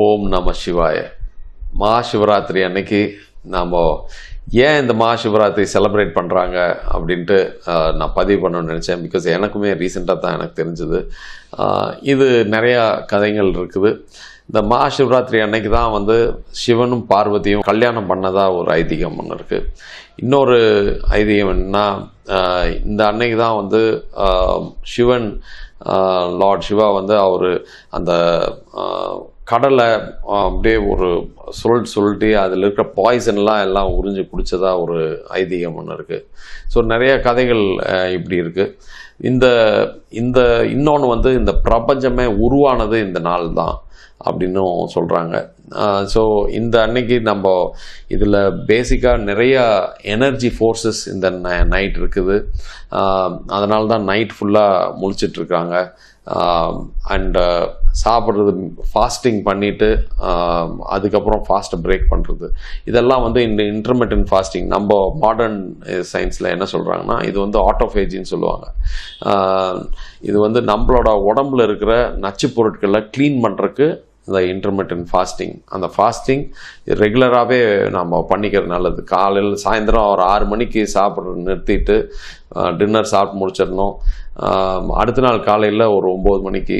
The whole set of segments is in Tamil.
ஓம் நம சிவாய. மகாசிவராத்திரி அன்னைக்கு நாம் ஏன் இந்த மகாசிவராத்திரி செலிப்ரேட் பண்ணுறாங்க அப்படின்ட்டு நான் பதிவு பண்ணணும்னு நினச்சேன். பிகாஸ் எனக்குமே ரீசெண்டாக தான் எனக்கு தெரிஞ்சது. இது நிறையா கதைகள் இருக்குது. இந்த மகாசிவராத்திரி அன்னைக்கு தான் வந்து சிவனும் பார்வதியும் கல்யாணம் பண்ணதாக ஒரு ஐதீகம் ஒன்று இருக்குது இன்னொரு ஐதீகம் என்னன்னா இந்த அன்னைக்கு தான் வந்து சிவன் லார்ட் சிவா வந்து அவர் அந்த கடலை அப்படியே ஒரு சுருள் சுருட்டி அதில் இருக்கிற பாய்சன்லாம் எல்லாம் உறிஞ்சு குடித்ததாக ஒரு ஐதீகம் ஒன்று இருக்குது ஸோ நிறைய கதைகள் இப்படி இருக்குது இந்த இந்த இன்னொன்று வந்து இந்த பிரபஞ்சமே உருவானது இந்த நாள் தான் அப்படின்னும் சொல்கிறாங்க ஸோ இந்த அன்னைக்கு நம்ம இதில் பேசிக்காக நிறையா எனர்ஜி ஃபோர்ஸஸ் இந்த நைட் இருக்குது. அதனால தான் நைட் ஃபுல்லாக முழிச்சிட்ருக்காங்க. அண்டு சாப்பிட்றது ஃபாஸ்டிங் பண்ணிவிட்டு அதுக்கப்புறம் ஃபாஸ்ட்டை பிரேக் பண்ணுறது இதெல்லாம் வந்து இந்த இன்டர்மீடியன் ஃபாஸ்டிங் நம்ம மாடர்ன் சயின்ஸில் என்ன சொல்கிறாங்கன்னா இது வந்து ஆட்டோஃபேஜின்னு சொல்லுவாங்க. இது வந்து நம்மளோட உடம்புல இருக்கிற நச்சு பொருட்களை க்ளீன் பண்ணுறதுக்கு இந்த இன்டர்மீடியன்ட் ஃபாஸ்டிங் அந்த ஃபாஸ்டிங் ரெகுலராகவே நம்ம பண்ணிக்கிறது நல்லது. காலையில் சாயந்தரம் ஒரு ஆறு மணிக்கு சாப்பிட்ற நிறுத்திட்டு டின்னர் சாப்பிட்டு முடிச்சிடணும். அடுத்த நாள் காலையில் ஒரு ஒம்பது மணிக்கு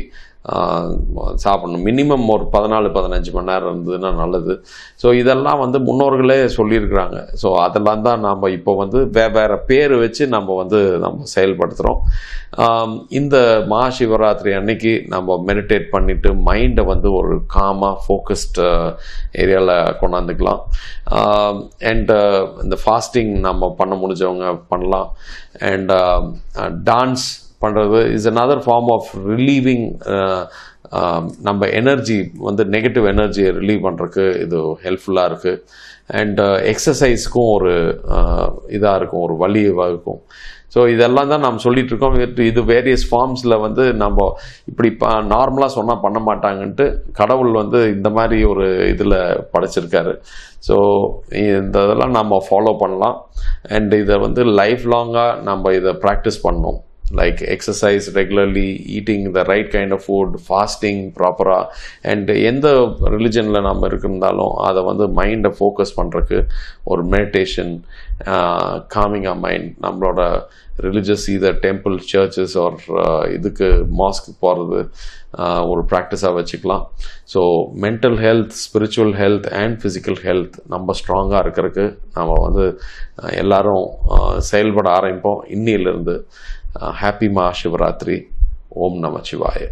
சாப்பிடணும். மினிமம் ஒரு பதினாலு பதினஞ்சு மணி நேரம் இருந்ததுன்னா நல்லது. ஸோ இதெல்லாம் வந்து முன்னோர்களே சொல்லியிருக்கிறாங்க. ஸோ அதெல்லாம் தான் நாம் இப்போ வந்து வெவ்வேறு வேறு பேர் வச்சு நம்ம வந்து நம்ம செயல்படுத்துகிறோம் இந்த மகா சிவராத்திரி அன்னைக்கு நம்ம மெடிடேட் பண்ணிவிட்டு மைண்டை வந்து ஒரு காமாக ஃபோக்கஸ்டு ஏரியாவில் கொண்டாந்துக்கலாம். அண்டு இந்த ஃபாஸ்டிங் நம்ம பண்ண முடிஞ்சவங்க பண்ணலாம். அண்ட் டான்ஸ் பண்ணுறது is another form of relieving நம்ம எனர்ஜி வந்து நெகட்டிவ் எனர்ஜியை ரிலீவ் பண்ணுறதுக்கு இது ஹெல்ப்ஃபுல்லாக இருக்குது அண்ட் எக்ஸசைஸ்க்கும் ஒரு uh, இதாக இருக்கும் ஒரு வழி வகுக்கும். ஸோ இதெல்லாம் தான் நாம் சொல்லிகிட்ருக்கோம் இருக்கோம் இது- வேரியஸ் ஃபார்ம்ஸில் வந்து நம்ம இப்படி நார்மலாக சொன்னால் பண்ண மாட்டாங்கன்ட்டு கடவுள் வந்து இந்த மாதிரி ஒரு இதில் படைச்சிருக்காரு. ஸோ இந்த இதெல்லாம் நம்ம ஃபாலோ பண்ணலாம். அண்ட் இதை வந்து லைஃப் லாங்காக நம்ம இதை ப்ராக்டிஸ் பண்ணோம் like exercise regularly eating the right kind of food fasting ப்ராப்பராக அண்ட் எந்த ரிலிஜனில் நம்ம இருந்தாலும் அதை வந்து மைண்டை ஃபோக்கஸ் பண்ணுறக்கு ஒரு மெடிடேஷன் காமிங் அ மைண்ட் நம்மளோட religious either temple churches or இதுக்கு மாஸ்க்கு போகிறது ஒரு ப்ராக்டிஸாக வச்சுக்கலாம். So mental health spiritual health and physical health நம்ம ஸ்ட்ராங்காக இருக்கிறதுக்கு நம்ம வந்து எல்லோரும் செயல்பட ஆரம்பிப்போம். இன்னிலிருந்து ஹாப்பி மா சிவராத்திரி ஓம் நம சிவாய